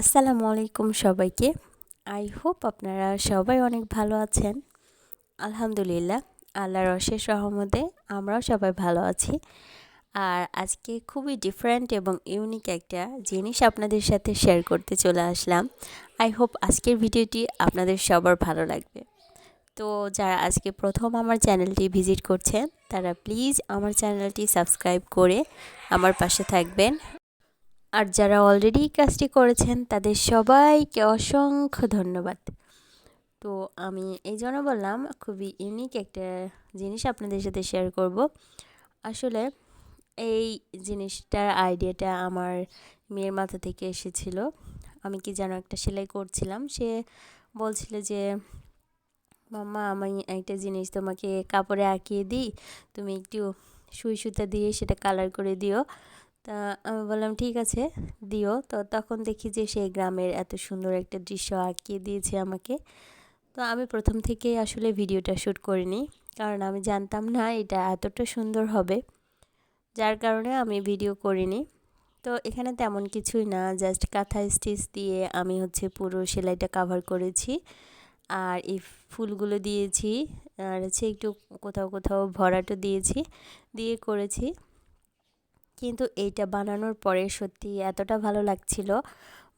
আসসালামু আলাইকুম সবাইকে। আই হোপ আপনারা সবাই অনেক ভালো আছেন। আলহামদুলিল্লাহ, আল্লাহর অশেষ রহমতে আমরাও সবাই ভালো আছি। আর আজকে খুবই ডিফারেন্ট এবং ইউনিক একটা জিনিস আপনাদের সাথে শেয়ার করতে চলে আসলাম। আই হোপ আজকের ভিডিওটি আপনাদের সবার ভালো লাগবে। তো যারা আজকে প্রথম আমার চ্যানেলটি ভিজিট করছেন, তারা প্লিজ আমার চ্যানেলটি সাবস্ক্রাইব করে আমার পাশে থাকবেন। আর যারা অলরেডি কাজটি করেছেন, তাদের সবাইকে অসংখ্য ধন্যবাদ। তো আমি এই জন্য বললাম, খুবই ইউনিক একটা জিনিস আপনাদের সাথে শেয়ার করব। আসলে এই জিনিসটার আইডিয়াটা আমার মেয়ের মাথা থেকে এসেছিল। আমি কি যেন একটা সেলাই করছিলাম, সে বলছিল যে, মাম্মা, আমি একটা জিনিস তোমাকে কাপড়ে আঁকিয়ে দিই, তুমি একটু সুই সুতা দিয়ে সেটা কালার করে দিও। তা আমি বললাম, ঠিক আছে, দিও। তো তখন দেখি যে সেই গ্রামের এত সুন্দর একটা দৃশ্য আঁকিয়ে দিয়েছে আমাকে। তো আমি প্রথম থেকে আসলে ভিডিওটা শ্যুট করিনি, কারণ আমি জানতাম না এটা এতটা সুন্দর হবে। যার কারণে আমি ভিডিও করিনি। তো এখানে তেমন কিছুই না, জাস্ট কাঁথা স্টিচ দিয়ে আমি হচ্ছে পুরো সেলাইটা কাভার করেছি। আর এই ফুলগুলো দিয়েছি, আর হচ্ছে একটু কোথাও কোথাও ভরাটো দিয়েছি, দিয়ে করেছি। কিন্তু এইটা বানানোর পরে সত্যি এতটা ভালো লাগছিল।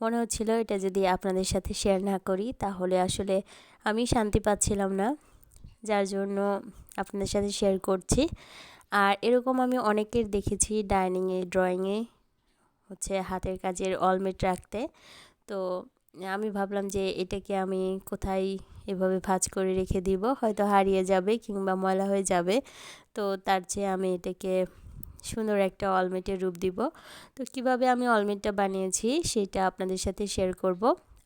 মনে হচ্ছিল এটা যদি আপনাদের সাথে শেয়ার না করি, তাহলে আসলে আমি শান্তি পাচ্ছিলাম না। যার জন্য আপনাদের সাথে শেয়ার করছি। আর এরকম আমি অনেকের দেখেছি ডাইনিংয়ে ড্রয়িংয়ে হচ্ছে হাতের কাজের অলমেট রাখতে। তো আমি ভাবলাম যে এটাকে আমি কোথায় এভাবে ভাজ করে রেখে দিব? হয়তো হারিয়ে যাবে কিংবা ময়লা হয়ে যাবে। তো তার চেয়ে আমি এটাকে সুন্দর একটা অলমেটের রূপ দিব। তো কীভাবে আমি অলমেটটা বানিয়েছি সেটা আপনাদের সাথে শেয়ার করব।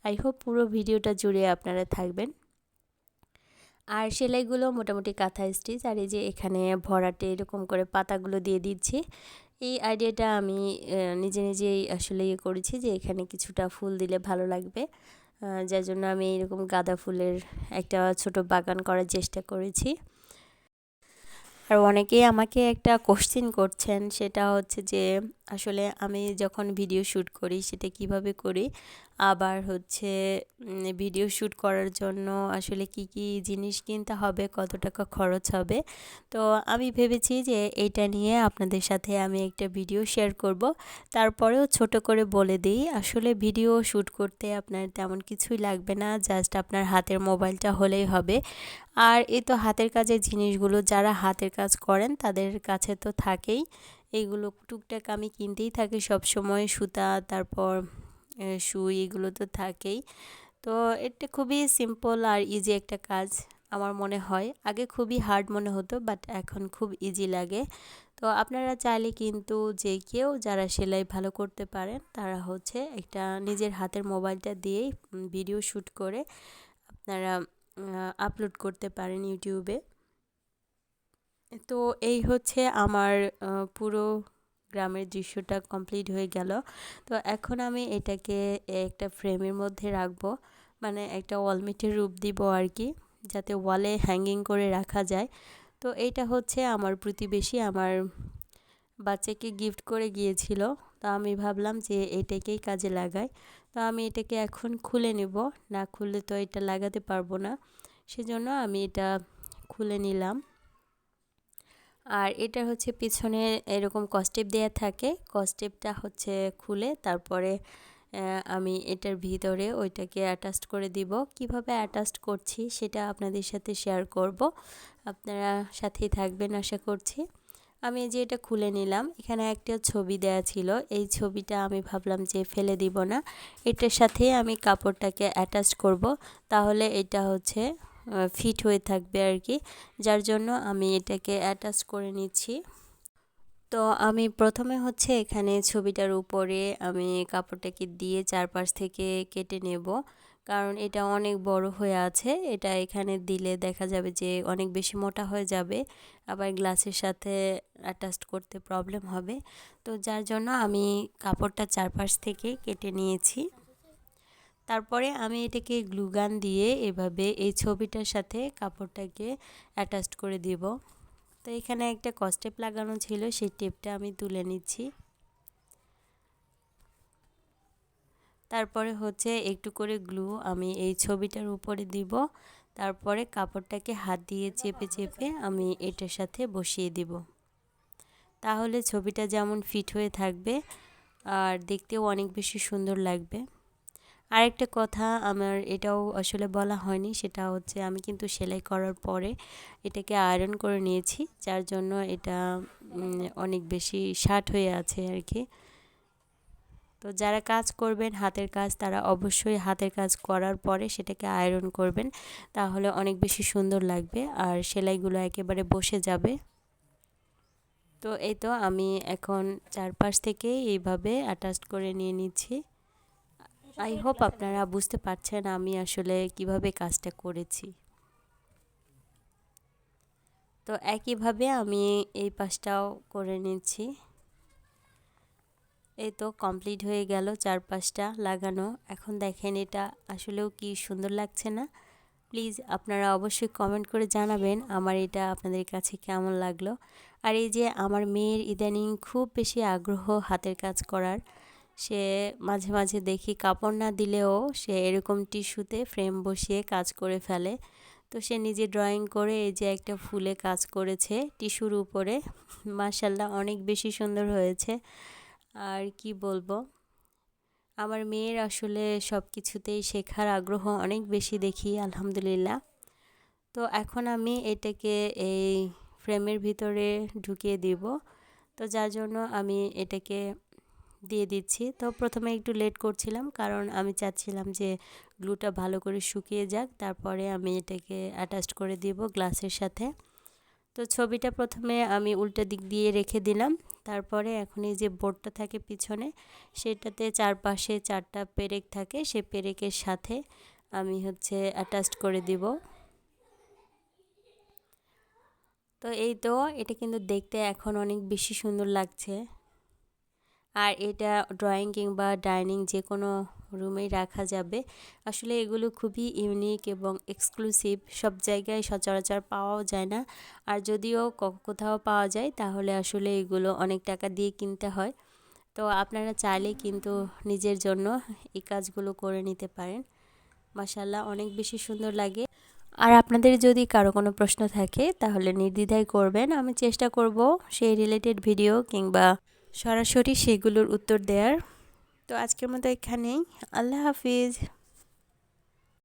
আই হোপ পুরো ভিডিওটা জুড়ে আপনারা থাকবেন। আর সেলাইগুলো মোটামুটি কাঁথা স্টিচ আর এই যে এখানে ভরাটে এরকম করে পাতাগুলো দিয়ে দিচ্ছি। এই আইডিয়াটা আমি নিজে নিজেই আসলে ইয়ে করেছি যে এখানে কিছুটা ফুল দিলে ভালো লাগবে। যার জন্য আমি এরকম গাঁদা ফুলের একটা ছোট বাগান করার চেষ্টা করেছি। আর অনেকেই আমাকে একটা কোশ্চেন করছেন সেটা হচ্ছে যে আসলে আমি যখন ভিডিও শ্যুট করি, সেটা কীভাবে করি? আবার হচ্ছে ভিডিও শ্যুট করার জন্য আসলে কি কি জিনিস কিনতে হবে? কত টাকা খরচ হবে? তো আমি ভেবেছি যে এইটা নিয়ে আপনাদের সাথে আমি একটা ভিডিও শেয়ার করব। তারপরেও ছোট করে বলে দিই, আসলে ভিডিও শ্যুট করতে আপনার তেমন কিছুই লাগবে না জাস্ট আপনার হাতের মোবাইলটা হলেই হবে। আর এই তো হাতের কাজের জিনিসগুলো, যারা হাতের কাজ করেন, তাদের কাছে তো থাকেই। এইগুলো টুকটাক আমি কিনতেই থাকি সব সময় সুতা, তারপর সুই এগুলো তো থাকেই। তো এটা খুবই সিম্পল আর ইজি একটা কাজ আমার মনে হয়। আগে খুবই হার্ড মনে হতো বাট এখন খুব ইজি লাগে। তো আপনারা চাইলে কিন্তু যে কেউ যারা সেলাই ভালো করতে পারেন, তারা হচ্ছে একটা নিজের হাতের মোবাইলটা দিয়েই ভিডিও শ্যুট করে আপনারা আপলোড করতে পারেন ইউটিউবে তো এই হচ্ছে আমার পুরো গ্রামের দৃশ্যটা কমপ্লিট হয়ে গেল। তো এখন আমি এটাকে একটা ফ্রেমের মধ্যে রাখব। মানে একটা ওয়ালমিটের রূপ দিব আর কি, যাতে ওয়ালে হ্যাঙ্গিং করে রাখা যায়। তো এইটা হচ্ছে আমার প্রতিবেশী, আমার বাচ্চাকে গিফট করে গিয়েছিল। তো আমি ভাবলাম যে এটাকেই কাজে লাগাই। তো আমি এটাকে এখন খুলে নেব। না খুললে তো এটা লাগাতে পারব না। সেজন্য আমি এটা খুলে নিলাম। আর এটা হচ্ছে পিছনে এরকম কস্টেপ দেওয়া থাকে। কস্টেপটা হচ্ছে খুলে তারপরে আমি এটার ভিতরে ওইটাকে অ্যাটাস্ট করে দিব। কীভাবে অ্যাটাস্ট করছি সেটা আপনাদের সাথে শেয়ার করব। আপনারা সাথেই থাকবেন আশা করছি। আমি যে এটা খুলে নিলাম, এখানে একটা ছবি দেয়া ছিল। এই ছবিটা আমি ভাবলাম যে ফেলে দিব না। এটার সাথে আমি কাপড়টাকে অ্যাটাচ করব। তাহলে এটা হচ্ছে ফিট হয়ে থাকবে আর কি যার জন্য আমি এটাকে অ্যাটাচ করে নিচ্ছি। তো আমি প্রথমে হচ্ছে এখানে ছবিটার উপরে আমি কাপড়টাকে দিয়ে চারপাশ থেকে কেটে নেব, কারণ এটা অনেক বড় হয়ে আছে। এটা এখানে দিলে দেখা যাবে যে অনেক বেশি মোটা হয়ে যাবে, আবার গ্লাসের সাথে অ্যাটাচ করতে প্রবলেম হবে। তো যার জন্য আমি কাপড়টা চারপাশ থেকে কেটে নিয়েছি। তারপরে আমি এটাকে গ্লুগান দিয়ে এভাবে এই ছবিটার সাথে কাপড়টাকে অ্যাটাচ করে দিব। তো এখানে একটা কস্টেপ লাগানো ছিল, সেই টেপটা আমি তুলে নিচ্ছি। তারপরে হচ্ছে একটু করে গ্লু আমি এই ছবিটার উপরে দিব। তারপরে কাপড়টাকে হাত দিয়ে চেপে চেপে আমি এটার সাথে বসিয়ে দিব। তাহলে ছবিটা যেমন ফিট হয়ে থাকবে, আর দেখতেও অনেক বেশি সুন্দর লাগবে। আরেকটা কথা আমার এটাও আসলে বলা হয়নি, সেটা হচ্ছে আমি কিন্তু সেলাই করার পরে এটাকে আয়রন করে নিয়েছি, যার জন্য এটা অনেক বেশি শার্ট হয়ে আছে আর কি তো যারা কাজ করবেন, হাতের কাজ, তারা অবশ্যই হাতের কাজ করার পরে সেটাকে আয়রন করবেন, তাহলে অনেক বেশি সুন্দর লাগবে আর সেলাইগুলো একেবারে বসে যাবে। তো এই তো আমি এখন চারপাশ থেকে এইভাবে অ্যাটাচ করে নিয়ে নিচ্ছি। আই হোপ আপনারা বুঝতে পারছেন আমি আসলে কীভাবে কাজটা করেছি। তো একইভাবে আমি এই পাশটাও করে নিচ্ছি। এই তো কমপ্লিট হয়ে গেল চারপাশটা লাগানো। এখন দেখেন এটা আসলেও কি সুন্দর লাগছে না। প্লিজ আপনারা অবশ্যই কমেন্ট করে জানাবেন আমার এটা আপনাদের কাছে কেমন লাগল। আর এই যে আমার মেয়ের ইদানিং খুব বেশি আগ্রহ হাতের কাজ করার সে মাঝে মাঝে দেখি কাপড় না দিলেও সে এরকম টিস্যুতে ফ্রেম বসিয়ে কাজ করে ফেলে। তো সে নিজে ড্রয়িং করে এই যে একটা ফুলে কাজ করেছে টিস্যুর উপরে। মার্শাল্লাহ অনেক বেশি সুন্দর হয়েছে। আর কি বলব? আমার মেয়ের আসলে সব কিছুতেই শেখার আগ্রহ অনেক বেশি দেখি, আলহামদুলিল্লাহ। তো এখন আমি এটাকে এই ফ্রেমের ভিতরে ঢুকিয়ে দিব। তো যার জন্য আমি এটাকে দিয়ে দিচ্ছি। তো প্রথমে একটু লেট করছিলাম কারণ আমি চাচ্ছিলাম যে গ্লুটা ভালো করে শুকিয়ে যাক, তারপরে আমি এটাকে অ্যাটাচ করে দিব গ্লাসের সাথে। তো ছবিটা প্রথমে আমি উল্টা দিক দিয়ে রেখে দিলাম। তারপরে এখন এই যে বোর্ডটা থাকে পিছনে, সেটাতে চারপাশে চারটা পেরেক থাকে সে পেরেকের সাথে আমি হচ্ছে অ্যাটাচ করে দিব। তো এই তো, এটা কিন্তু দেখতে এখন অনেক বেশি সুন্দর লাগছে। আর এটা ড্রয়িং কিংবা ডাইনিং যে কোনো রুমেই রাখা যাবে। আসলে এগুলো খুবই ইউনিক এবং এক্সক্লুসিভ সব জায়গায় সচরাচর পাওয়াও যায় না। আর যদিও কোথাও পাওয়া যায়, তাহলে আসলে এগুলো অনেক টাকা দিয়ে কিনতে হয়। তো আপনারা চাইলে কিন্তু নিজের জন্য এই কাজগুলো করে নিতে পারেন। মাসাল্লাহ অনেক বেশি সুন্দর লাগে। আর আপনাদের যদি কারও কোনো প্রশ্ন থাকে, তাহলে নির্দ্বিধায় করবেন। আমি চেষ্টা করব সেই রিলেটেড ভিডিও কিংবা সরাসরি সেগুলোর উত্তর দেওয়ার তো আজকের মতো এখানেই। আল্লাহ হাফিজ।